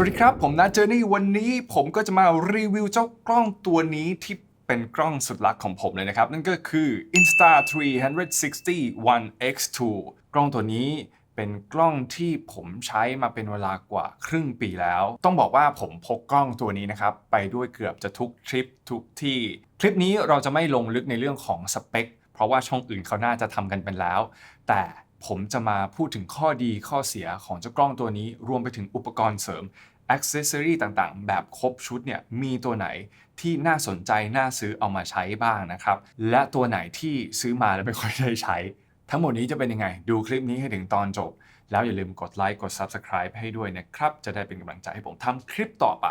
วัสดีครับ ผมนัทเจอร์นี่วันนี้ผมก็จะมารีวิวเจ้ากล้องตัวนี้ที่เป็นกล้องสุดลักของผมเลยนะครับ นั่นก็คือ Insta360 One X2 กล้องตัวนี้เป็นกล้องที่ผมใช้มาเป็นเวลากว่าครึ่งปีแล้ว ต้องบอกว่าผมพกกล้องตัวนี้นะครับ ไปด้วยเกือบจะทุกทริปทุกที่ คลิปนี้เราจะไม่ลงลึกในเรื่องของสเปคเพราะว่าช่องอื่นเขาน่าจะทำกันเป็นแล้ว แต่ ผมจะมาพูดถึงข้อดีข้อเสียของเจ้ากล้องตัวนี้ รวมไปถึงอุปกรณ์เสริมอ c เซสซอรีต่างๆ แบบครบชุดเนี่ยมีตัวไหนที่น่าสนใจน่าซื้อเอามาใช้บ้างนะครับ และตัวไหนที่ซื้อมาแล้วไม่ค่อยได้ใช้ ทั้งหมดนี้จะเป็นยังไง ดูคลิปนี้ให้ถึงตอนจบ แล้วอย่าลืมกดไลค์กด Subscribe ให้ด้วยนะครับ จะได้เป็นกำลังใจให้ผมทำคลิปต่อไป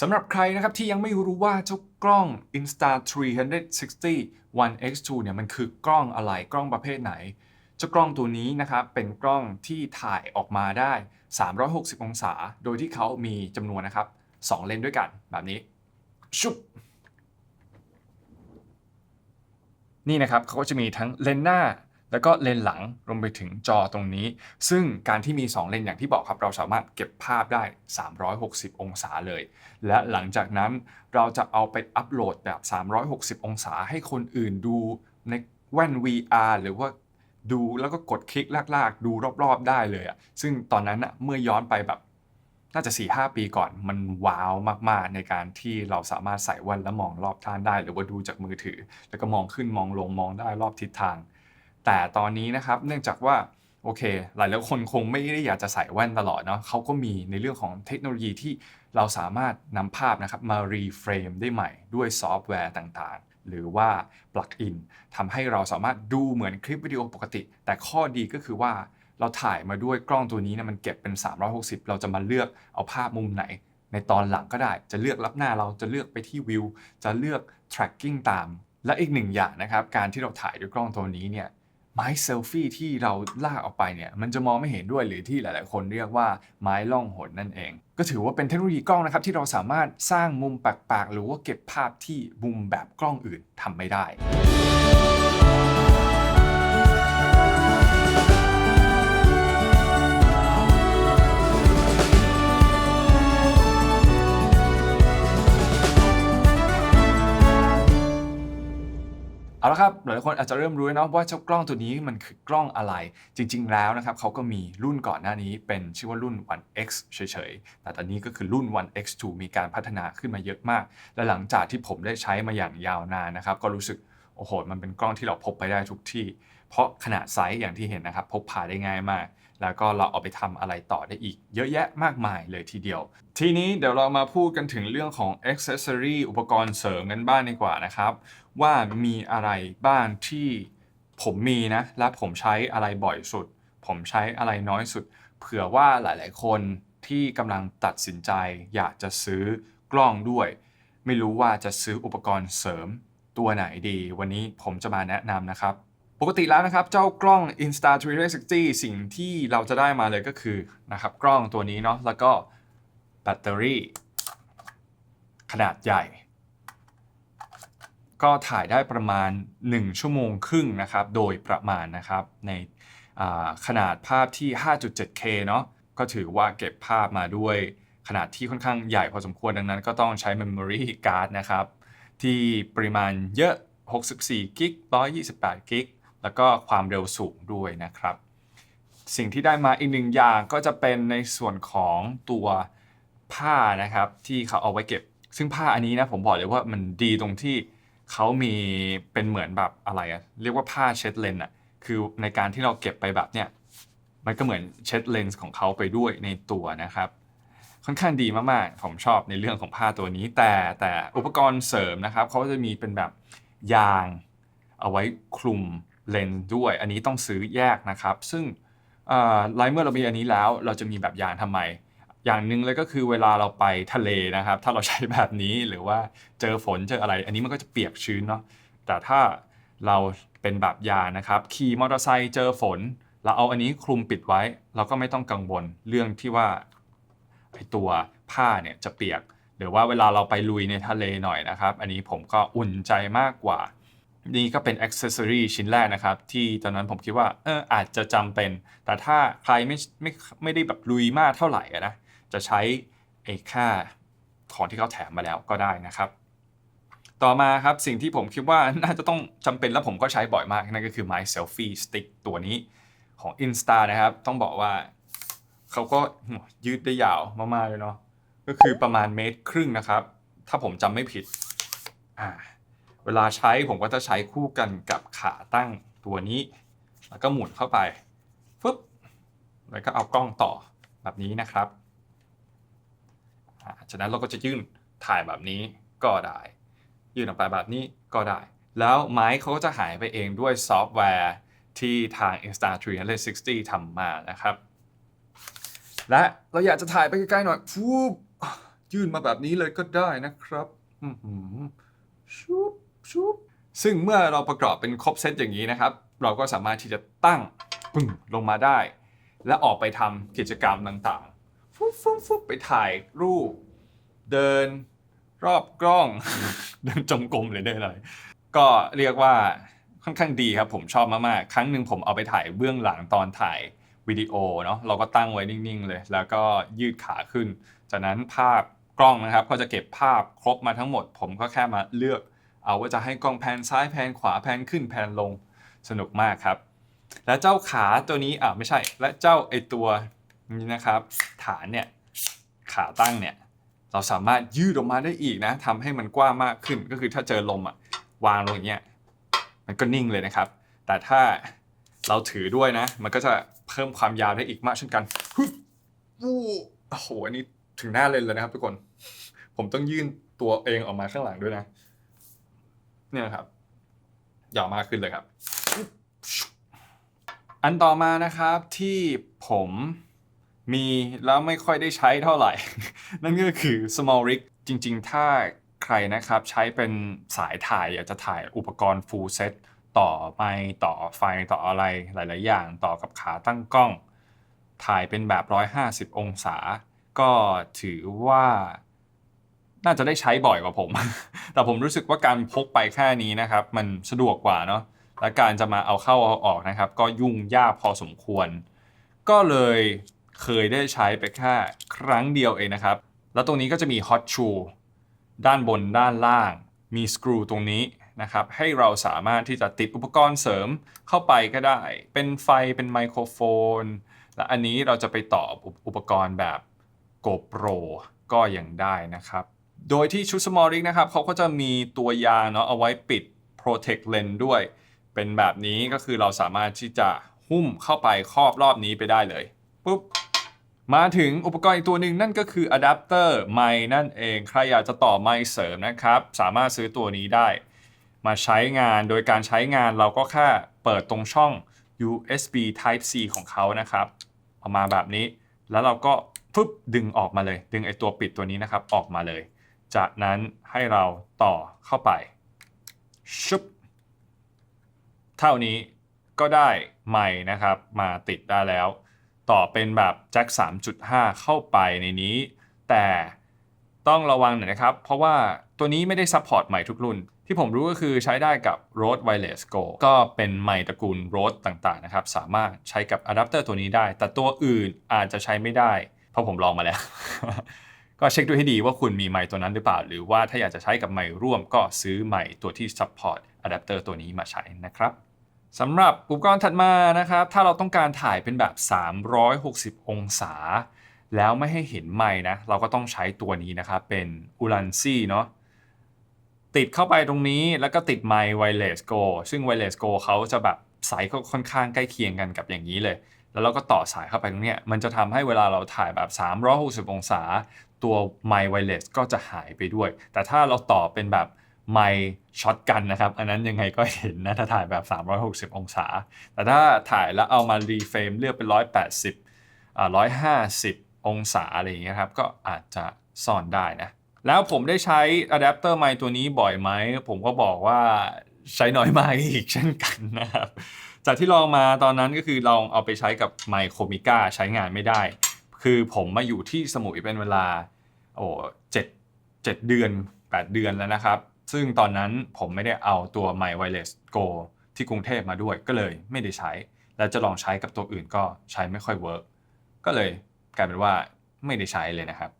สำหรับใครนะครับที่ยังไม่รู้ว่าเจ้ากล้อง Insta360 One X2 เนี่ยมันคือกล้องอะไรกล้องประเภทไหน เจ้ากล้องตัวนี้นะครับเป็นกล้องที่ถ่ายออกมาได้ 360 องศา โดยที่เขามีจำนวนนะครับ 2 เลนส์ด้วยกันแบบนี้ ชุบนี่นะครับเขาก็จะมีทั้งเลนหน้า แล้วก็เลนหลังรวมไปถึงจอตรงนี้ ซึ่งการที่มี 2 เลนอย่างที่บอกครับ เราสามารถเก็บภาพได้ 360 องศาเลย และหลังจากนั้นเราจะเอาไปอัปโหลดแบบ 360 องศาให้คนอื่นดูในแว่น VR หรือว่าดูแล้วก็กดคลิกลากๆ ดูรอบๆ ได้เลยอะซึ่งตอนนั้นอะเมื่อย้อนไปแบบน่าจะ 4-5 ปีก่อนมันว้าวมากๆ ในการที่เราสามารถใส่แว่นแล้วมองรอบท่านได้ หรือว่าดูจากมือถือ แล้วก็มองขึ้นมองลงมองได้รอบทิศทาง แต่ตอนนี้นะครับเนื่องจากว่าโอเค หลายหลายคนคงไม่ได้อยากจะใส่แว่นตลอดเนาะเขาก็มีในเรื่องของเทคโนโลยีที่เราสามารถนำภาพนะครับมารีเฟรมได้ใหม่ด้วยซอฟต์แวร์ต่างๆ หรือว่าปลั๊กอินทำให้เราสามารถดูเหมือนคลิปวิดีโอปกติ แต่ข้อดีก็คือว่าเราถ่ายมาด้วยกล้องตัวนี้เนี่ยมันเก็บเป็น 360 เราจะมาเลือกเอาภาพมุมไหน ในตอนหลังก็ได้ จะเลือกรับหน้าเราจะเลือกไปที่วิว จะเลือก tracking ตาม และอีกหนึ่งอย่างนะครับ การที่เราถ่ายด้วยกล้องตัวนี้เนี่ย ไม้เซลฟี่ที่เราลากออกไปเนี่ยมันจะมองไม่เห็นด้วยหรือที่หลาย ๆ คนเรียกว่าไม้ล่องหนนั่นเอง ก็ถือว่าเป็นเทคโนโลยีกล้องนะครับที่เราสามารถสร้างมุมแปลกๆหรือว่าเก็บภาพที่มุมแบบกล้องอื่นทำไม่ได้ เอาละครับหลายคนอาจจะเริ่มรู้แล้วนะว่าเจ้ากล้องตัวนี้มันคือกล้องอะไร จริง ๆ แล้วนะครับเขาก็มีรุ่นก่อนหน้านี้เป็นชื่อว่ารุ่น One X เฉยๆ แต่ตอนนี้ก็คือรุ่น One X2 มีการพัฒนาขึ้นมาเยอะมาก และหลังจากที่ผมได้ใช้มาอย่างยาวนานนะครับก็รู้สึกโอ้โหมันเป็นกล้องที่เราพกไปได้ทุกที่ เพราะขนาดไซส์อย่างที่เห็นนะครับพกพาได้ง่ายมาก แล้วก็เราเอาไปทำอะไรต่อได้อีก เยอะแยะมากมายเลยทีเดียว ทีนี้เดี๋ยวเรามาพูดกันถึงเรื่องของ accessory อุปกรณ์เสริมกันบ้างดีกว่านะครับ ว่ามีอะไรบ้างที่ผมมีนะ และผมใช้อะไรบ่อยสุด ผมใช้อะไรน้อยสุด เผื่อว่าหลาย ๆ คนที่กำลังตัดสินใจ อยากจะซื้อกล้องด้วย ไม่รู้ว่าจะซื้ออุปกรณ์เสริมตัวไหนดี วันนี้ผมจะมาแนะนำนะครับ กติแล้วนะครับ เจ้ากล้อง Insta360 สิ่งที่เราจะได้มาเลยก็คือนะครับกล้องตัวนี้เนาะแล้วก็แบตเตอรี่ ขนาดใหญ่ ก็ถ่ายได้ประมาณ 1 ชั่วโมงครึ่งนะครับ โดยประมาณนะครับในขนาดภาพที่ 5.7K เนาะก็ถือว่าเก็บภาพมาด้วยขนาดที่ค่อนข้างใหญ่พอสมควรดังนั้นก็ต้องใช้ Memory Card นะครับ ที่ปริมาณเยอะ 64กิก128กิก แล้วก็ความเร็วสูงด้วยนะครับ สิ่งที่ได้มาอีกหนึ่งอย่างก็จะเป็นในส่วนของตัวผ้านะครับที่เขาเอาไว้เก็บ ซึ่งผ้าอันนี้นะผมบอกเลยว่ามันดีตรงที่เขามีเป็นเหมือนแบบอะไรอะเรียกว่าผ้าเช็ดเลนส์อะคือในการที่เราเก็บไปแบบเนี้ยมันก็เหมือนเช็ดเลนส์ของเขาไปด้วยในตัวนะครับ ค่อนข้างดีมากๆ ผมชอบในเรื่องของผ้าตัวนี้ แต่แต่อุปกรณ์เสริมนะครับเขาจะมีเป็นแบบยางเอาไว้คลุม เลนส์ด้วย อันนี้ต้องซื้อแยกนะครับ ซึ่งไลเมื่อเรามีอันนี้แล้วเราจะมีแบบยางทำไม อย่างหนึ่งเลยก็คือเวลาเราไปทะเลนะครับ ถ้าเราใช้แบบนี้หรือว่าเจอฝนเจออะไร อันนี้มันก็จะเปียกชื้นเนาะแต่ถ้าเราเป็นแบบยางนะครับขี่มอเตอร์ไซค์เจอฝน เราเอาอันนี้คลุมปิดไว้ เราก็ไม่ต้องกังวลเรื่องที่ว่าไอตัวผ้าเนี่ยจะเปียก หรือว่าเวลาเราไปลุยในทะเลหน่อยนะครับ อันนี้ผมก็อุ่นใจมากกว่า นี่ก็เป็น accessory ชิ้นแรกนะครับ ที่ตอนนั้นผมคิดว่าเอออาจจะจำเป็น แต่ถ้าใครไม่ไม่ไม่ได้แบบลุยมากเท่าไหร่นะ จะใช้ไอ้ค่าของที่เขาแถมมาแล้วก็ได้นะครับ ต่อมาครับสิ่งที่ผมคิดว่าน่าจะต้องจำเป็นแล้วผมก็ใช้บ่อยมาก นั่นก็คือ My Selfie Stick ตัวนี้ของ Insta นะครับ ต้องบอกว่าเขาก็ยืดได้ยาวมากๆเลยเนาะก็คือประมาณเมตรครึ่งนะครับ ถ้าผมจำไม่ผิดอ่า เวลาใช้ผมก็จะใช้คู่กันกับขาตั้งตัวนี้ แล้วก็หมุนเข้าไปฟึบแล้วก็เอากล้องต่อแบบนี้นะครับจากนั้นเราก็จะยื่นถ่ายแบบนี้ก็ได้ ยื่นออกไปแบบนี้ก็ได้ แล้วไม้เขาก็จะหายไปเองด้วยซอฟต์แวร์ที่ทาง Insta360 ทำมานะครับ และเราอยากจะถ่ายไปใกล้ๆหน่อยฟูบยื่นมาแบบนี้เลยก็ได้นะครับ อื้อหือชุบ ชุบซึ่งเมื่อเราประกอบเป็นครบเซตอย่างนี้นะครับ เราก็สามารถที่จะตั้งปึ้งลงมาได้ และออกไปทำกิจกรรมต่างๆฟุบฟุบฟุบไปถ่ายรูป เดินรอบกล้อง เดินจงกรมหรือเดินอะไรก็เรียกว่าค่อนข้างดีครับผมชอบมากๆ ครั้งหนึ่งผมเอาไปถ่ายเบื้องหลังตอนถ่ายวิดีโอเนาะเราก็ตั้งไว้นิ่งๆเลย แล้วก็ยืดขาขึ้น จากนั้นภาพกล้องนะครับ ก็จะเก็บภาพครบมาทั้งหมด ผมก็แค่มาเลือก เอาว่าจะให้กล้องแพนซ้ายแพนขวาแพนขึ้นแพนลงสนุกมากครับ และเจ้าขาตัวนี้อะไม่ใช่ และเจ้าไอตัวนี้นะครับ ฐานเนี่ยขาตั้งเนี่ยเราสามารถยืดออกมาได้อีกนะทำให้มันกว้างมากขึ้นก็คือถ้าเจอลมอะวางลงอย่างเงี้ยมันก็นิ่งเลยนะครับ แต่ถ้าเราถือด้วยนะ มันก็จะเพิ่มความยาวได้อีกมากเช่นกันฮึบวู้โอ้โหอันนี้ถึงหน้าเลนเลยนะครับทุกคน ผมต้องยื่นตัวเองออกมาข้างหลังด้วยนะ เนี่ยครับยาวมากขึ้นเลยครับ อันต่อมานะครับที่ผมมีแล้วไม่ค่อยได้ใช้เท่าไหร่ นั่นก็คือ small rig จริง ๆ ถ้าใครนะครับใช้เป็นสายถ่ายอยากจะถ่ายอุปกรณ์ full set ต่อไมต่อไฟต่ออะไรหลาย ๆ อย่างต่อกับขาตั้งกล้อง ถ่ายเป็นแบบ 150 องศา ก็ถือว่า น่าจะได้ใช้บ่อยกว่าผม แต่ผมรู้สึกว่าการพกไปแค่นี้นะครับ มันสะดวกกว่าเนาะ และการจะมาเอาเข้าเอาออกนะครับ ก็ยุ่งยากพอสมควร ก็เลยเคยได้ใช้ไปแค่ครั้งเดียวเองนะครับ แล้วตรงนี้ก็จะมี hot shoe ด้านบนด้านล่าง มีสกรูตรงนี้นะครับให้เราสามารถที่จะติดอุปกรณ์เสริมเข้าไปก็ได้ เป็นไฟเป็นไมโครโฟน และอันนี้เราจะไปต่ออุปกรณ์แบบ GoPro ก็ยังได้นะครับ โดยที่ชุด Small Rig นะครับเขาก็จะมีตัวยางเนาะเอาไว้ปิด Protect Lens ด้วย เป็นแบบนี้ก็คือเราสามารถที่จะหุ้มเข้าไปครอบรอบนี้ไปได้เลยปุ๊บมาถึงอุปกรณ์อีกตัวหนึ่งนั่นก็คืออะแดปเตอร์ไมค์นั่นเอง ใครอยากจะต่อไมค์เสริมนะครับ สามารถซื้อตัวนี้ได้ มาใช้งานโดยการใช้งานเราก็แค่เปิดตรงช่อง USB Type C ของเขานะครับออกมาแบบนี้ แล้วเราก็ฟึบดึงออกมาเลย ดึงไอตัวปิดตัวนี้นะครับออกมาเลย จากนั้นให้เราต่อเข้าไปชุบเท่านี้ก็ได้ไมค์นะครับมาติดได้แล้ว ต่อเป็นแบบแจ็ค 3.5 เข้าไปในนี้ แต่ต้องระวังหน่อยนะครับ เพราะว่าตัวนี้ไม่ได้ซัพพอร์ตใหม่ทุกรุ่น ที่ผมรู้ก็คือใช้ได้กับ Rode Wireless Go ก็เป็นไมค์ตระกูล Rode ต่างๆนะครับ สามารถใช้กับอะแดปเตอร์ตัวนี้ได้ แต่ตัวอื่นอาจจะใช้ไม่ได้ เพราะผมลองมาแล้ว ก็เช็คดูให้ดีว่าคุณมีไมค์ตัวนั้นหรือเปล่า หรือว่าถ้าอยากจะใช้กับไมค์ร่วมก็ซื้อไมค์ตัวที่ซัพพอร์ตอะแดปเตอร์ตัวนี้มาใช้นะครับสำหรับอุปกรณ์ถัดมานะครับ ถ้าเราต้องการถ่ายเป็นแบบ 360 องศา แล้วไม่ให้เห็นไม้นะ เราก็ต้องใช้ตัวนี้นะครับ เป็นอูลันซี่เนาะติดเข้าไปตรงนี้แล้วก็ติดไมค์ Wireless Go ซึ่ง Wireless Go เขาจะแบบสายก็ค่อนข้างใกล้เคียงกันกับอย่างนี้เลย แล้วเราก็ต่อสายเข้าไปตรงเนี้ยมันจะทำให้เวลาเราถ่ายแบบ 360 องศา ตัวไมค์ Wireless ก็จะหายไปด้วย แต่ถ้าเราต่อเป็นแบบไมช็อตกันนะครับ อันนั้นยังไงก็เห็นนะถ้าถ่ายแบบ 360 องศา แต่ถ้าถ่ายแล้วเอามารีเฟรมเลือกเป็น 180อ่า150 องศาอะไรอย่างเงี้ยครับ ก็อาจจะซ่อนได้นะ แล้วผมได้ใช้อะแดปเตอร์ไมค์ตัวนี้บ่อยไหม ผมก็บอกว่าใช้น้อยมากอีกเช่นกันนะครับ จากที่ลองมาตอนนั้นก็คือลองเอาไปใช้กับไมโคมิก้าใช้งานไม่ได้ คือผมมาอยู่ที่สมุยเป็นเวลา โอ้เจ็ดเจ็ดเดือน 8 เดือนแล้วนะครับ ซึ่งตอนนั้นผมไม่ได้เอาตัว My Wireless Go ที่กรุงเทพมาด้วยก็เลยไม่ได้ใช้ แล้วจะลองใช้กับตัวอื่นก็ใช้ไม่ค่อยเวิร์กก็เลยกลายเป็นว่าไม่ได้ใช้เลยนะครับ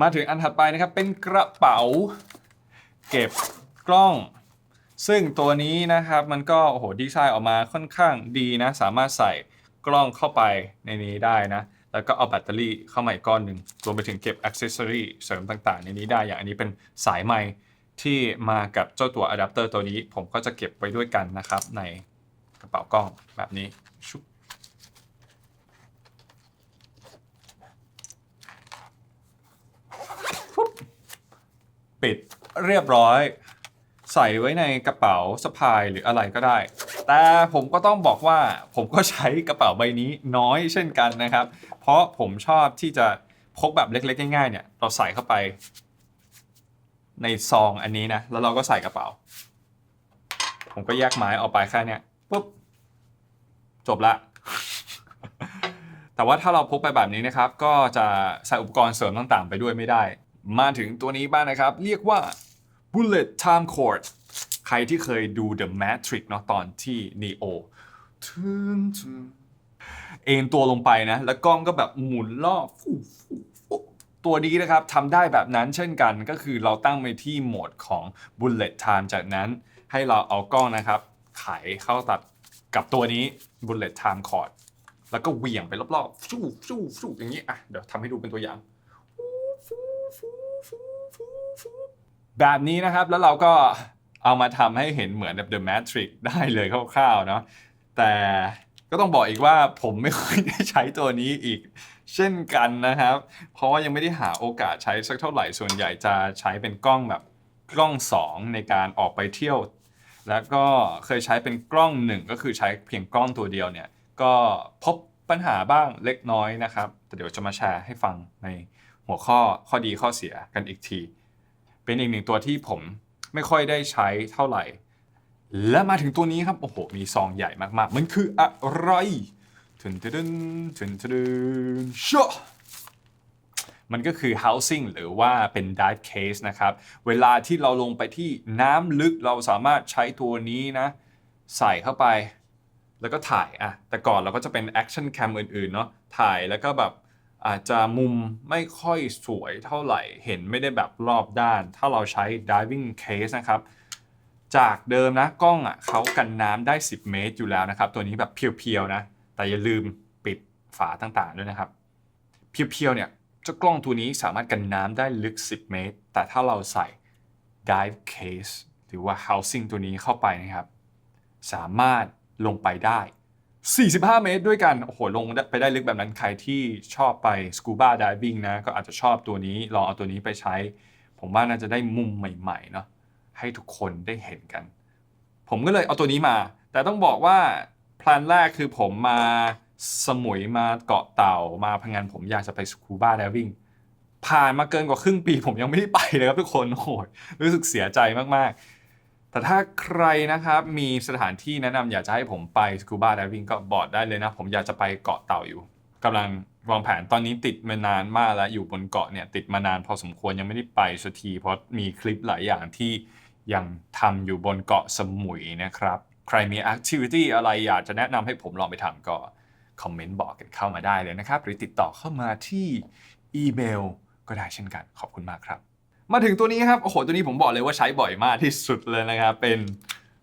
มาถึงอันถัดไปนะครับเป็นกระเป๋า เก็บกล้อง ซึ่งตัวนี้นะครับมันก็โอ้โหดีไซน์ออกมาค่อนข้างดีนะ สามารถใส่กล้องเข้าไปในนี้ได้นะ แล้วก็เอาแบตเตอรี่เข้ามาอีกก้อนหนึ่งรวมไปถึงเก็บอ c เซสซอรีเสริมต่างๆ ในนี้ได้อย่างอันนี้เป็นสายไม้ที่มากับเจ้าตัวอะแดปเตอร์ตัวนี้ ผมก็จะเก็บไว้ด้วยกันนะครับในกระเป๋ากล้องแบบนี้ชุบปิดเรียบร้อย ใส่ไว้ในกระเป๋าสะพายหรืออะไรก็ได้ แต่ผมก็ต้องบอกว่าผมก็ใช้กระเป๋าใบนี้น้อยเช่นกันนะครับ เพราะผมชอบที่จะพกแบบเล็กๆง่ายๆเนี่ยเราใส่เข้าไป ในซองอันนี้นะแล้วเราก็ใส่กระเป๋า ผมก็แยกไม้ออกไปแค่เนี้ยปุ๊บจบละแต่ว่าถ้าเราพกไปแบบนี้นะครับ ก็จะใส่อุปกรณ์เสริมต่างๆ ไปด้วยไม่ได้ มาถึงตัวนี้บ้างนะครับ เรียกว่า Bullet Time Cord ใครที่เคยดู The Matrix เนาะตอนที่ Neo ทึนทึนเอ็นตัวลงไปนะ แล้วกล้องก็แบบหมุนรอบฟูฟูฟูตัวนี้นะครับทำได้แบบนั้นเช่นกันก็คือเราตั้งไปที่โหมดของ Bullet Time จากนั้นให้เราเอากล้องนะครับ ไขเข้าตัดกับตัวนี้ Bullet Time Cord แล้วก็เหวี่ยงไปรอบๆฟูฟูฟูอย่างนี้อะเดี๋ยวทำให้ดูเป็นตัวอย่างแบบนี้นะครับแล้วเราก็ เอามาทำให้เห็นเหมือนแบบ The Matrix ได้เลยคร่าวๆเนาะแต่ก็ต้องบอกอีกว่าผมไม่ค่อยได้ใช้ตัวนี้อีก เช่นกันนะครับ เพราะว่ายังไม่ได้หาโอกาสใช้สักเท่าไหร่ส่วนใหญ่จะใช้เป็นกล้องแบบกล้อง 2 ในการออกไปเที่ยว แล้วก็เคยใช้เป็นกล้องหนึ่งก็คือใช้เพียงกล้องตัวเดียวเนี่ย ก็พบปัญหาบ้างเล็กน้อยนะครับ แต่เดี๋ยวจะมาแชร์ให้ฟังในหัวข้อข้อดีข้อเสียกันอีกที เป็นอีกหนึ่งตัวที่ผม ไม่ค่อยได้ใช้เท่าไหร่ และมาถึงตัวนี้ครับ โอ้โห มีซองใหญ่มากๆ มันคืออะไรถึนทึนถึนทึนชะมันก็คือ housing หรือว่าเป็น dive case นะครับ เวลาที่เราลงไปที่น้ำลึกเราสามารถใช้ตัวนี้นะ ใส่เข้าไป แล้วก็ถ่ายอะแต่ก่อนเราก็จะเป็น action cam อื่นๆ เนาะถ่ายแล้วก็แบบ อาจจะมุมไม่ค่อยสวยเท่าไหร่เห็นไม่ได้แบบรอบด้าน ถ้าเราใช้ diving case นะครับ จากเดิมนะกล้องอะเขากันน้ำได้ 10 เมตรอยู่แล้วนะครับ ตัวนี้แบบเพียวๆนะ แต่อย่าลืมปิดฝาต่างๆด้วยนะครับ เพียวๆเนี่ยเจ้ากล้องตัวนี้สามารถกันน้ำได้ลึก 10 เมตร แต่ถ้าเราใส่ dive case หรือว่า housing ตัวนี้เข้าไปนะครับ สามารถลงไปได้ 45 เมตรด้วยกัน โอ้โห ลงไปได้ลึกแบบนั้น ใครที่ชอบไป scuba diving นะ ก็อาจจะชอบตัวนี้ ลองเอาตัวนี้ไปใช้ ผมว่าน่าจะได้มุมใหม่ๆ เนาะ ให้ทุกคนได้เห็นกัน ผมก็เลยเอาตัวนี้มา แต่ต้องบอกว่าแพลนแรกคือผมมาสมุยมาเกาะเต่ามาพังงานผมอยากจะไปสกูบ้า i ด i n g ผ่านมาเกินกว่าครึ่งปี ผมยังไม่ได้ไปเลยครับทุกคน โอ้โห รู้สึกเสียใจมากๆ แต่ถ้าใครนะครับมีสถานที่แนะนำอยากจะให้ผมไปสกูบ้า i ด i n g ก็บอกได้เลยนะ ผมอยากจะไปเกาะเต่าอยู่กำลังวางแผนตอนนี้ติดมานานมากแล้วอยู่บนเกาะเนี่ยติดมานานพอสมควรยังไม่ได้ไปสักทีเพราะมีคลิปหลายอย่างที่ยังทำอยู่บนเกาะสมุยนะครับ ใครมี activity อะไรอยากจะแนะนำให้ผมลองไปทำก็คอมเมนต์บอกกันเข้ามาได้เลยนะครับ หรือติดต่อเข้ามาที่อีเมลก็ได้เช่นกันขอบคุณมากครับ มาถึงตัวนี้ครับ โอ้โห ตัวนี้ผมบอกเลยว่าใช้บ่อยมากที่สุดเลยนะครับ เป็น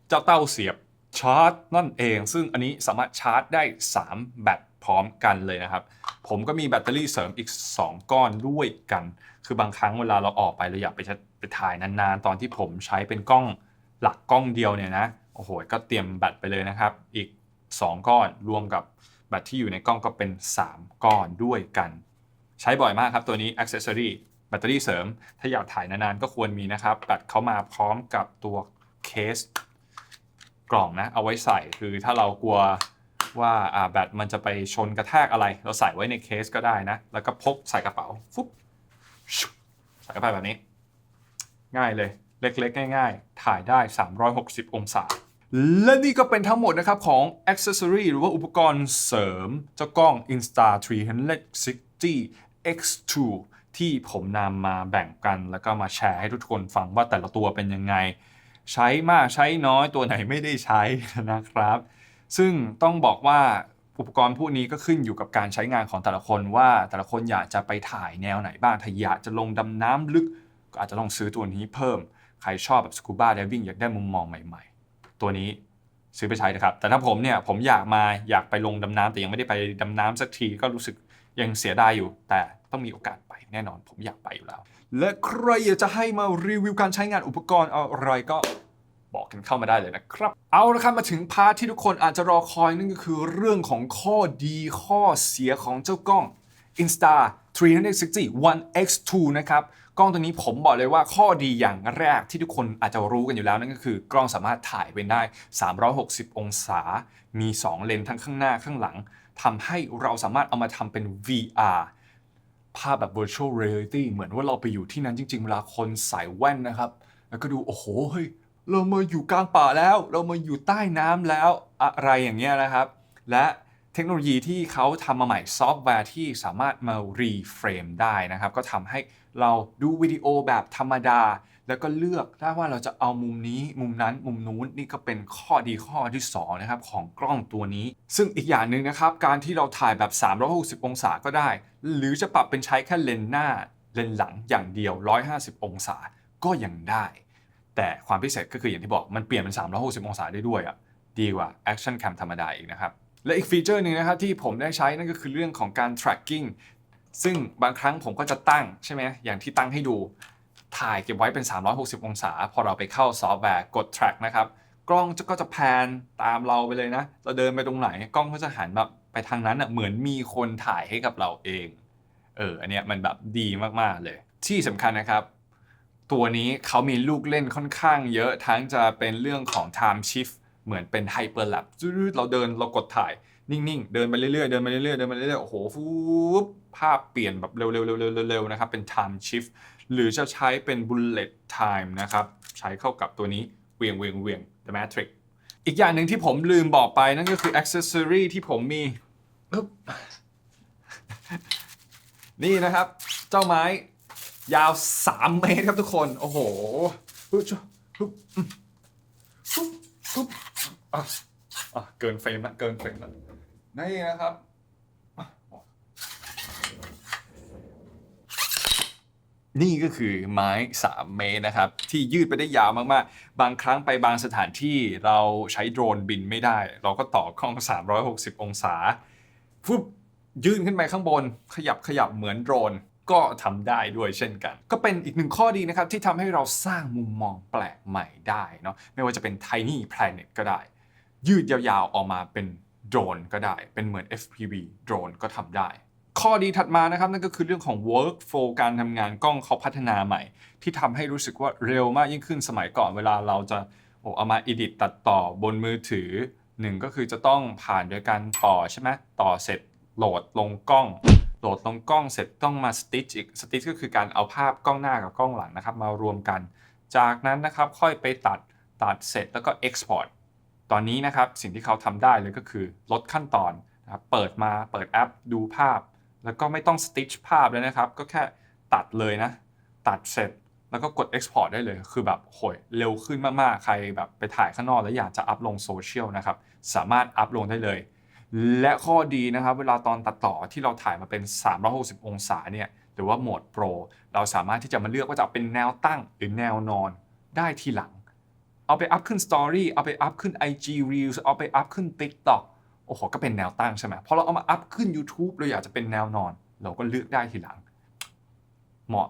เจ้าเต้าเสียบชาร์จนั่นเอง ซึ่งอันนี้สามารถชาร์จได้ 3 แบตพร้อมกันเลยนะครับ ผมก็มีแบตเตอรี่เสริมอีก 2 ก้อนด้วยกัน คือบางครั้งเวลาเราออกไปเราอยากไปไปถ่ายนานๆ ตอนที่ผมใช้เป็นกล้องหลักกล้องเดียวเนี่ยนะ โอ้โห ก็เตรียมแบตไปเลยนะครับ อีก 2 ก้อนรวมกับแบตที่อยู่ในกล้องก็เป็น 3 ก้อนด้วยกัน ใช้บ่อยมากครับตัวนี้ accessory แบตเตอรี่เสริม ถ้าอยากถ่ายนานๆก็ควรมีนะครับแบตเขามาพร้อมกับตัวเคสกล่องนะเอาไว้ใส่คือถ้าเรากลัวว่าแบตมันจะไปชนกระแทกอะไร เราใส่ไว้ในเคสก็ได้นะ แล้วก็พกใส่กระเป๋าฟุ๊บชุบใส่กระเป๋าแบบนี้ ง่ายเลยเล็กๆ ง่ายๆ ถ่ายได้ 360 องศา และนี่ก็เป็นทั้งหมดนะครับของ accessory หรือว่าอุปกรณ์เสริม เจ้ากล้อง Insta 360 X2 ที่ผมนำมาแบ่งกัน แล้วก็มาแชร์ให้ทุกคนฟังว่าแต่ละตัวเป็นยังไง ใช้มากใช้น้อยตัวไหนไม่ได้ใช้นะครับ ซึ่งต้องบอกว่าอุปกรณ์พวกนี้ก็ขึ้นอยู่กับการใช้งานของแต่ละคนว่าแต่ละคนอยากจะไปถ่ายแนวไหนบ้างถ้าอยากจะลงดำน้ำลึก ก็อาจจะต้องซื้อตัวนี้เพิ่ม ใครชอบแบบสกูบ้าไดวิ่งอยากได้มุมมองใหม่ ๆ ตัวนี้ซื้อไปใช้นะครับ แต่ถ้าผมเนี่ยผมอยากมาอยากไปลงดำน้ำแต่ยังไม่ได้ไปดำน้ำสักทีก็รู้สึกยังเสียดายอยู่ แต่ ต้องมีโอกาสไปแน่นอนผมอยากไปอยู่แล้ว และใครอยากจะให้มารีวิวการใช้งานอุปกรณ์อะไรก็บอกกันเข้ามาได้เลยนะครับ เอาละครับมาถึงพาร์ทที่ทุกคนอาจจะรอคอยนั่นก็คือเรื่องของข้อดีข้อเสียของเจ้ากล้อง Insta 360 One X2 นะครับ กล้องตัวนี้ผมบอกเลยว่าข้อดีอย่างแรกที่ทุกคนอาจจะรู้กันอยู่แล้วนั่นก็คือกล้องสามารถถ่ายเป็นได้ 360 องศา มี 2 เลนทั้งข้างหน้าข้างหลังทำให้เราสามารถเอามาทำเป็น VR ภาพแบบ virtual reality เหมือนว่าเราไปอยู่ที่นั้นจริง ๆ เวลาคนใส่แว่นนะครับ แล้วก็ดูโอ้โหเฮ้ยเรามาอยู่กลางป่าแล้ว เรามาอยู่ใต้น้ำแล้วอะไรอย่างเงี้ยนะครับ และเทคโนโลยีที่เขาทำมาใหม่ซอฟต์แวร์ที่สามารถมารีเฟรมได้นะครับ ก็ทำให้เราดูวิดีโอแบบธรรมดา แล้วก็เลือกได้ว่าเราจะเอามุมนี้มุมนั้นมุมนู้นนี่ก็เป็นข้อดีข้อที่2นะครับของกล้องตัวนี้ ซึ่งอีกอย่างหนึ่งนะครับการที่เราถ่ายแบบ 360 องศาก็ได้ หรือจะปรับเป็นใช้แค่เลนส์หน้าเลนส์หลังอย่างเดียว 150 องศาก็ยังได้ แต่ความพิเศษก็คืออย่างที่บอกมันเปลี่ยนเป็น 360 องศาได้ด้วยอะดีกว่า Action Cam ธรรมดาอีกนะครับและอีกฟีเจอร์หนึ่งนะครับที่ผมได้ใช้นั่นก็คือเรื่องของการ tracking ซึ่งบางครั้งผมก็จะตั้งใช่ไหมอย่างที่ตั้งให้ดู ถ่ายเก็บไว้เป็น 360 องศา พอเราไปเข้าซอฟต์แวร์กด track นะครับ กล้องก็จะแพนตามเราไปเลยนะ เราเดินไปตรงไหน กล้องก็จะหันแบบไปทางนั้นอะเหมือนมีคนถ่ายให้กับเราเอง เออ อันเนี้ยมันแบบดีมาก ๆ เลย ที่สำคัญนะครับ ตัวนี้เขามีลูกเล่นค่อนข้างเยอะทั้งจะเป็นเรื่องของ time shift เหมือนเป็น hyper lap เราเดินเรากดถ่ายนิ่งๆ เดินไปเรื่อยๆ เดินไปเรื่อยๆ เดินไปเรื่อยๆ โอ้โห ฟูบภาพเปลี่ยนแบบเร็วๆเร็วๆนะครับ เป็น time shift หรือจะใช้เป็น bullet time นะครับ ใช้เข้ากับตัวนี้เวียงเวียงเวียง The Matrix อีกอย่างหนึ่งที่ผมลืมบอกไปนั่นก็คือ accessory ที่ผมมีอึ๊บนี่นะครับ เจ้าไม้ยาว 3 เมตรครับทุกคน โอ้โหปึ๊บชุบปึ๊บอืมปึ๊บปึ๊บอะอะเกินเฟรมละเกินเฟรมละนี่นะครับอะ นี่ก็คือไม้ 3 เมตรนะครับ ที่ยืดไปได้ยาวมากๆ บางครั้งไปบางสถานที่เราใช้โดรนบินไม่ได้ เราก็ต่อกล้อง 360 องศาฟุบยื่นขึ้นไปข้างบน ขยับขยับเหมือนโดรนก็ทำได้ด้วยเช่นกัน ก็เป็นอีกหนึ่งข้อดีนะครับ ที่ทำให้เราสร้างมุมมองแปลกใหม่ได้เนาะไม่ว่าจะเป็น Tiny Planet ก็ได้ ยืดยาวๆออกมาเป็นโดรนก็ได้ เป็นเหมือน FPV โดรนก็ทำได้ ข้อดีถัดมานะครับนั่นก็คือเรื่องของ workflow การทำงานกล้องเขาพัฒนาใหม่ ที่ทำให้รู้สึกว่าเร็วมากยิ่งขึ้นสมัยก่อนเวลาเราจะโอ้เอามา edit ตัดต่อบนมือถือหนึ่งก็คือจะต้องผ่านโดยการต่อใช่ไหมต่อเสร็จโหลดลงกล้อง โหลดลงกล้องเสร็จต้องมา stitch อีก stitch ก็คือการเอาภาพกล้องหน้ากับกล้องหลังนะครับ มารวมกัน จากนั้นนะครับค่อยไปตัดตัดเสร็จแล้วก็ export ตอนนี้นะครับสิ่งที่เขาทำได้เลยก็คือลดขั้นตอนนะครับเปิดมาเปิดแอปดูภาพ แล้วก็ไม่ต้อง stitch ภาพเลยนะครับ ก็แค่ตัดเลยนะ ตัดเสร็จแล้วก็กด export ได้เลย คือแบบโหยเร็วขึ้นมาก ๆ ใครแบบไปถ่ายข้างนอกแล้วอยากจะอัพลงโซเชียลนะครับ สามารถอัพลงได้เลย และข้อดีนะครับ เวลาตอนตัดต่อที่เราถ่ายมาเป็น 360 องศาเนี่ย หรือว่าโหมดโปร เราสามารถที่จะมาเลือกว่าจะเป็นแนวตั้งหรือแนวนอนได้ทีหลัง เอาไปอัพขึ้น Story เอาไปอัพขึ้น IG Reels เอาไปอัพขึ้น TikTok โอ้โหก็เป็นแนวตั้งใช่ไหมพอเราเอามาอัพขึ้น YouTube เราอยากจะเป็นแนวนอน เราก็เลือกได้ทีหลัง เหมาะ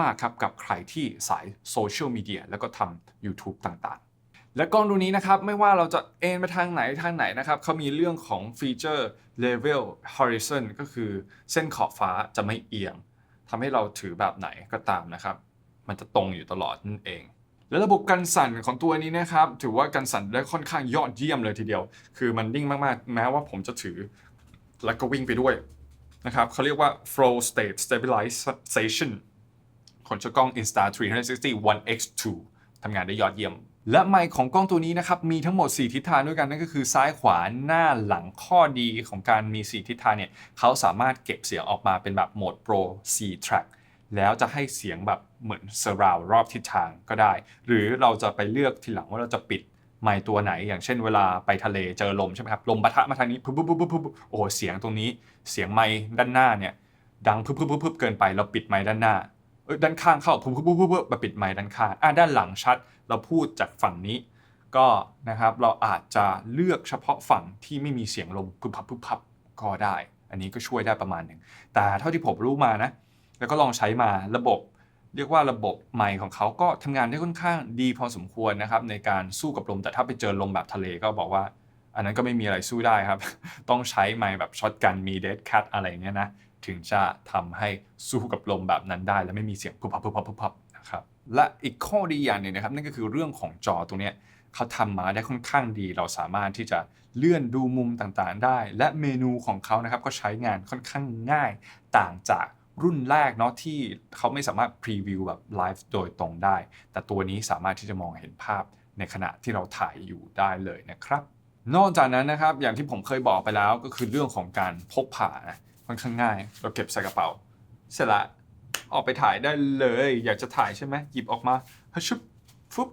มากๆครับกับใครที่สายโซเชียลมีเดียแล้วก็ทำ YouTube ต่างๆ และกล้องตัวนี้นะครับ ไม่ว่าเราจะเอ็นไปทางไหนทางไหนนะครับเขามีเรื่องของฟีเจอร์ level horizon ก็คือเส้นขอบฟ้าจะไม่เอียงทำให้เราถือแบบไหนก็ตามนะครับ มันจะตรงอยู่ตลอดนั่นเอง และระบบกันสั่นของตัวนี้นะครับ ถือว่ากันสั่นได้ค่อนข้างยอดเยี่ยมเลยทีเดียว คือมันนิ่งมากๆ แม้ว่าผมจะถือ แล้วก็วิ่งไปด้วยนะครับเขาเรียกว่า flow state stabilization ของเจ้ากล้อง Insta 360 One X2 ทำงานได้ยอดเยี่ยม และไมค์ของกล้องตัวนี้นะครับ มีทั้งหมด 4 ทิศทางด้วยกัน นั่นก็คือซ้ายขวาหน้าหลังข้อดีของการมี 4 ทิศทางเนี่ยเขาสามารถเก็บเสียงออกมาเป็นแบบโหมด Pro 4 track แล้วจะให้เสียงแบบเหมือนเซราวรอบทิศทางก็ได้ หรือเราจะไปเลือกทีหลังว่าเราจะปิดไมค์ตัวไหน อย่างเช่นเวลาไปทะเลเจอลมใช่ไหมครับลมปะทะมาทางนี้ปุ๊บปุ๊บปุ๊บปุ๊บโอ้เสียงตรงนี้เสียงไมค์ด้านหน้าเนี่ยดังปุ๊บปุ๊บปุ๊บเกินไปเราปิดไมค์ด้านหน้าเอ้ยด้านข้างเข้าปุ๊บปุ๊บปุ๊บปุ๊บมาปิดไมค์ด้านข้างอะด้านหลังชัด เราพูดจากฝั่งนี้ ก็นะครับเราอาจจะเลือกเฉพาะฝั่งที่ไม่มีเสียงลมพึบพับพึบพับก็ได้ อันนี้ก็ช่วยได้ประมาณหนึ่งแต่เท่าที่ผมรู้มานะ แล้วก็ลองใช้มาระบบ เรียกว่าระบบไมค์ของเขาก็ทำงานได้ค่อนข้างดีพอสมควรนะครับในการสู้กับลมแต่ถ้าไปเจอลมแบบทะเลก็บอกว่า อันนั้นก็ไม่มีอะไรสู้ได้ครับ ต้องใช้ไมค์แบบช็อตกันมีเดดคัทอะไรเงี้ยนะถึงจะทำให้สู้กับลมแบบนั้นได้ และไม่มีเสียงพุบพับพุบพับพุบพับนะครับและอีกข้อดีอย่างหนึ่งนะครับนั่นก็คือเรื่องของจอตรงเนี้ยเขาทำมาได้ค่อนข้างดี เราสามารถที่จะเลื่อนดูมุมต่างๆได้ และเมนูของเขานะครับก็ใช้งานค่อนข้างง่ายต่างจาก รุ่นแรกเนาะที่เขาไม่สามารถพรีวิวแบบไลฟ์โดยตรงได้ แต่ตัวนี้สามารถที่จะมองเห็นภาพในขณะที่เราถ่ายอยู่ได้เลยนะครับ นอกจากนั้นนะครับอย่างที่ผมเคยบอกไปแล้วก็คือเรื่องของการพกพานค่อนข้างง่าย เราเก็บใส่กระเป๋า เสร็จละออกไปถ่ายได้เลย อยากจะถ่ายใช่ไหมหยิบออกมาฮึชุบฟุบ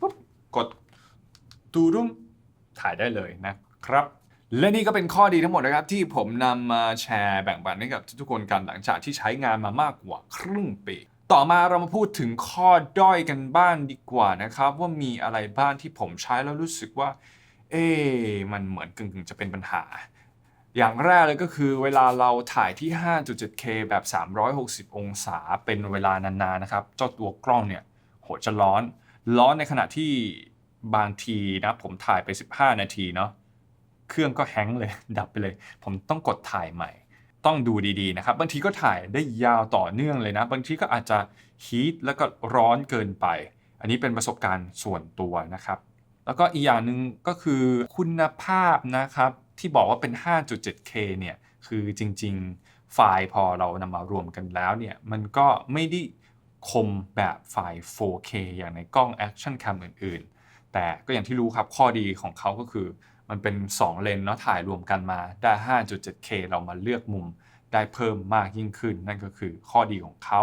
ปุ๊บกดตูรุ่มถ่ายได้เลยนะครับ และนี่ก็เป็นข้อดีทั้งหมดนะครับ ที่ผมนำมาแชร์แบ่งปันให้กับทุกๆคนกันหลังจากที่ใช้งานมามากกว่าครึ่งปีต่อมาเรามาพูดถึงข้อด้อยกันบ้างดีกว่านะครับ ว่ามีอะไรบ้างที่ผมใช้แล้วรู้สึกว่า เอ๊มันเหมือนกึ่งๆจะเป็นปัญหา อย่างแรกเลยก็คือเวลาเราถ่ายที่ 5.7K แบบ 360 องศาเป็นเวลานานๆนะครับ เจ้าตัวกล้องเนี่ยโหจะร้อน ร้อนในขณะที่บางทีนะผมถ่ายไป 15 นาทีเนาะ เครื่องก็แฮงเลย ดับไปเลย ผมต้องกดถ่ายใหม่ ต้องดูดีๆนะครับ บางทีก็ถ่ายได้ยาวต่อเนื่องเลยนะ บางทีก็อาจจะฮีทแล้วก็ร้อนเกินไป อันนี้เป็นประสบการณ์ส่วนตัวนะครับ แล้วก็อีกอย่างหนึ่งก็คือคุณภาพนะครับที่บอกว่าเป็น 5.7K เนี่ย คือจริง ๆ ไฟล์พอเรานำมารวมกันแล้วเนี่ย มันก็ไม่ได้คมแบบไฟล์ 4K อย่างในกล้อง Action Cam อื่น ๆ แต่ก็อย่างที่รู้ครับ ข้อดีของเขาก็คือ มันเป็น 2 เลนเนาะถ่ายรวมกันมาได้ 5.7K เรามาเลือกมุมได้เพิ่มมากยิ่งขึ้น นั่นก็คือข้อดีของเขา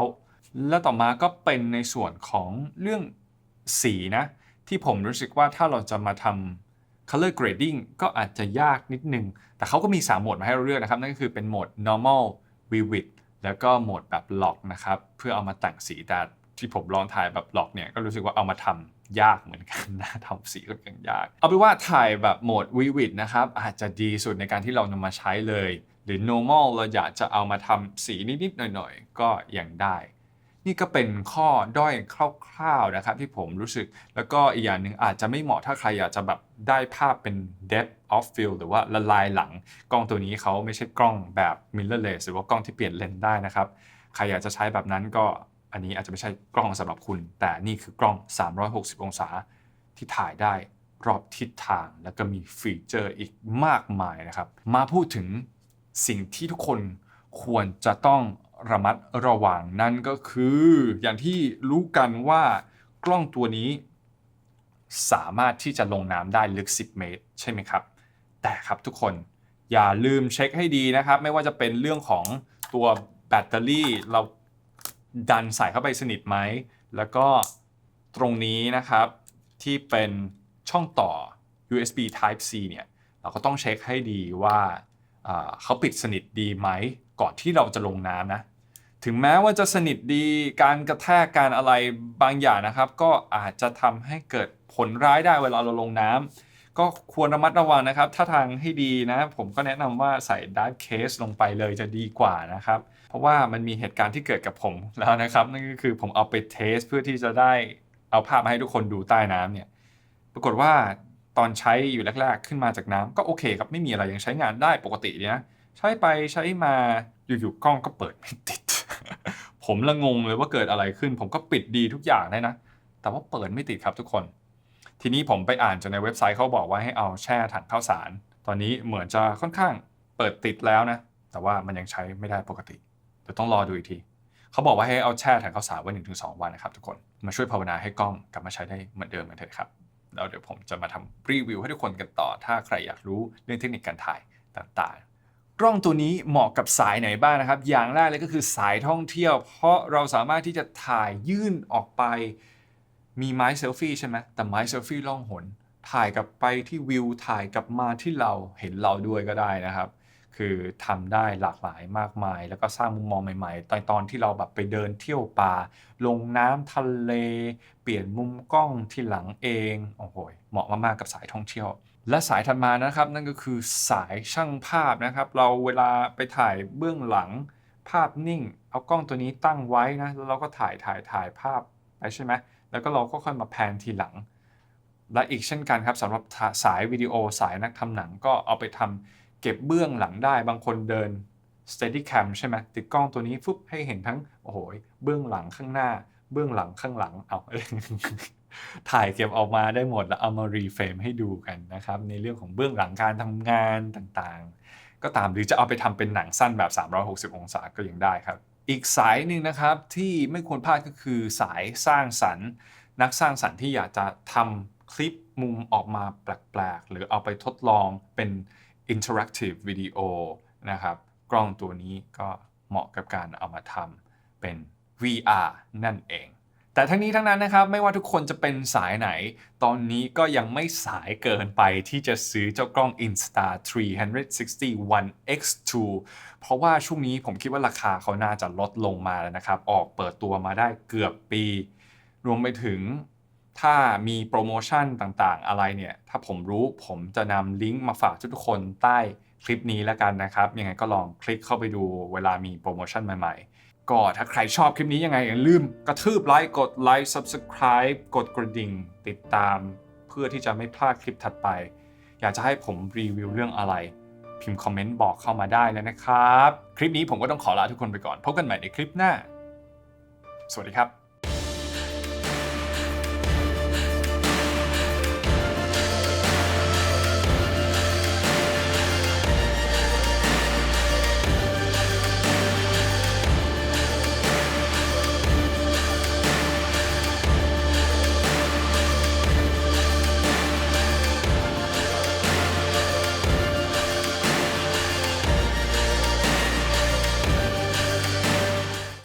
แล้วต่อมาก็เป็นในส่วนของเรื่องสีนะ ที่ผมรู้สึกว่าถ้าเราจะมาทำ color grading ก็อาจจะยากนิดนึง แต่เขาก็มี 3 โหมดมาให้เราเลือกนะครับ นั่นก็คือเป็นโหมด normal vivid แล้วก็โหมดแบบ lock นะครับ เพื่อเอามาแต่งสีแต่ที่ผมลองถ่ายแบบ lock เนี่ยก็รู้สึกว่าเอามาทำ ยากเหมือนกันนะทำสีค่อนข้างยาก เอาเป็นว่าถ่ายแบบโหมด vivid นะครับอาจจะดีสุดในการที่เรานำมาใช้เลย หรือ normal เราอยากจะเอามาทำสีนิดๆหน่อยๆ ก็ยังได้ นี่ก็เป็นข้อด้อยคร่าวๆนะครับที่ผมรู้สึก แล้วก็อีกอย่างหนึ่งอาจจะไม่เหมาะถ้าใครอยากจะแบบได้ภาพเป็น depth of field หรือว่าละลายหลัง กล้องตัวนี้เขาไม่ใช่กล้องแบบ mirrorless หรือว่ากล้องที่เปลี่ยนเลนส์ได้นะครับใครอยากจะใช้แบบนั้นก็ อันนี้อาจจะไม่ใช่กล้องสำหรับคุณ แต่นี่คือกล้อง 360 องศาที่ถ่ายได้รอบทิศทางแล้วก็มีฟีเจอร์อีกมากมายนะครับ มาพูดถึงสิ่งที่ทุกคนควรจะต้องระมัดระวังนั่นก็คือ อย่างที่รู้กันว่ากล้องตัวนี้สามารถที่จะลงน้ำได้ลึก 10 เมตร ใช่ไหมครับ แต่ครับทุกคนอย่าลืมเช็คให้ดีนะครับ ไม่ว่าจะเป็นเรื่องของตัวแบตเตอรี่เรา ดันใส่เข้าไปสนิทไหม แล้วก็ตรงนี้นะครับที่เป็นช่องต่อ USB Type C เนี่ยเราก็ต้องเช็คให้ดีว่าเขาปิดสนิทดีไหม ก่อนที่เราจะลงน้ำนะ ถึงแม้ว่าจะสนิทดีการกระแทกการอะไรบางอย่างนะครับ ก็อาจจะทำให้เกิดผลร้ายได้เวลาเราลงน้ำก็ควรระมัดระวังนะครับ ถ้าทางให้ดีนะ ผมก็แนะนำว่าใส่ดาร์ c เคสลงไปเลยจะดีกว่านะครับ เพราะว่ามันมีเหตุการณ์ที่เกิดกับผมแล้วนะครับ นั่นก็คือผมเอาไปเทสเพื่อที่จะได้เอาภาพมาให้ทุกคนดูใต้น้ำเนี่ย ปรากฏว่าตอนใช้อยู่แรก ๆ ขึ้นมาจากน้ำก็โอเคครับไม่มีอะไรยังใช้งานได้ปกติดีนะใช้ไปใช้มาอยู่ๆกล้องก็เปิดไม่ติด ผมละงงเลยว่าเกิดอะไรขึ้น ผมก็ปิดดีทุกอย่างได้นะ แต่ว่าเปิดไม่ติดครับทุกคน ทีนี้ผมไปอ่านจากในเว็บไซต์เขาบอกว่าให้เอาแช่ถังข้าวสาร ตอนนี้เหมือนจะค่อนข้างเปิดติดแล้วนะ แต่ว่ามันยังใช้ไม่ได้ปกติ เดี๋ยวต้องรอดูอีกทีเขาบอกว่าให้เอาแช่ถังข้าวสารไว้หนึ่งถึงสองวันนะครับทุกคนมาช่วยภาวนาให้กล้องกลับมาใช้ได้เหมือนเดิมกันเถอะครับแล้วเดี๋ยวผมจะมาทำรีวิวให้ทุกคนกันต่อ ถ้าใครอยากรู้เรื่องเทคนิคการถ่ายต่างๆ กล้องตัวนี้เหมาะกับสายไหนบ้างนะครับ อย่างแรกเลยก็คือสายท่องเที่ยว เพราะเราสามารถที่จะถ่ายยื่นออกไป มีไม้เซลฟี่ใช่ไหมแต่ไม้เซลฟี่ล่องหน ถ่ายกลับไปที่วิวถ่ายกลับมาที่เราเห็นเราด้วยก็ได้นะครับ คือทำได้หลากหลายมากมาย แล้วก็สร้างมุมมองใหม่ๆ ตอนตอนที่เราแบบไปเดินเที่ยวป่า ลงน้ำทะเล เปลี่ยนมุมกล้องที่หลังเองโอ้โหเหมาะมากๆกับสายท่องเที่ยว และสายถัดมานะครับ นั่นก็คือสายช่างภาพนะครับ เราเวลาไปถ่ายเบื้องหลังภาพนิ่ง เอากล้องตัวนี้ตั้งไว้นะแล้วเราก็ถ่ายถ่ายถ่ายภาพไปใช่ไหมแล้วก็เราก็ค่อยมาแพนทีหลัง และอีกเช่นกันครับสำหรับสายวิดีโอสายนักทำหนังก็เอาไปทำ เก็บเบื้องหลังได้บางคนเดิน steady cam ใช่ไหมติดกล้องตัวนี้ฟึบให้เห็นทั้งโอ้โหเบื้องหลังข้างหน้า เบื้องหลังข้างหลังเอาถ่ายเก็บออกมาได้หมดแล้วเอามารีเฟรมให้ดูกันนะครับ ในเรื่องของเบื้องหลังการทำงานต่างๆ ก็ตามหรือจะเอาไปทำเป็นหนังสั้นแบบ 360 องศาก็ยังได้ครับ อีกสายหนึ่งนะครับที่ไม่ควรพลาดก็คือสายสร้างสรรค์ นักสร้างสรรค์ที่อยากจะทำคลิปมุมออกมาแปลกๆ หรือเอาไปทดลองเป็น interactive วิดีโอนะครับ กล้องตัวนี้ก็เหมาะกับการเอามาทำเป็น VR นั่นเอง แต่ทั้งนี้ทั้งนั้นนะครับ ไม่ว่าทุกคนจะเป็นสายไหน ตอนนี้ก็ยังไม่สายเกินไปที่จะซื้อเจ้ากล้อง Insta 360 One X2 เพราะว่าช่วงนี้ผมคิดว่าราคาเขาน่าจะลดลงมาแล้วนะครับ ออกเปิดตัวมาได้เกือบปี รวมไปถึง ถ้ามีโปรโมชั่นต่างๆ อะไรเนี่ย ถ้าผมรู้ผมจะนำลิงก์มาฝากทุกคนใต้คลิปนี้แล้วกันนะครับ ยังไงก็ลองคลิกเข้าไปดูเวลามีโปรโมชั่นใหม่ๆ ก็ถ้าใครชอบคลิปนี้ยังไงอย่าลืมกระทืบไลค์กดไลค์ Subscribe กดกระดิ่ง ติดตาม เพื่อที่จะไม่พลาดคลิปถัดไป อยากจะให้ผมรีวิวเรื่องอะไร พิมพ์คอมเมนต์บอกเข้ามาได้เลยนะครับ คลิปนี้ผมก็ต้องขอลาทุกคนไปก่อนพบกันใหม่ในคลิปหน้า สวัสดีครับ